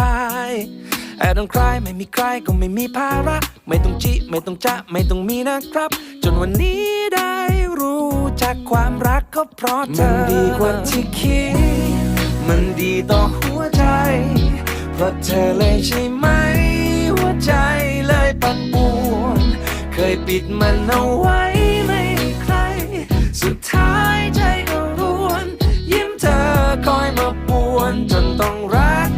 ตายแอบต้องใครไม่มีใครก็ไม่มีภาระ ไม่ต้องจีไม่ต้องจะไม่ต้องมีนะครับ จนวันนี้ได้รู้จากความรักก็เพราะเธอ มันดีกว่าที่คิด มันดีต่อหัวใจ เพราะเธอเลยใช่ไหม หัวใจเลยปั่นป่วนเคยปิดมันเอาไว้ไม่ใคร สุดท้ายใจก็รวน ยิ้มเธอคอยมาป่วนจนต้องรัก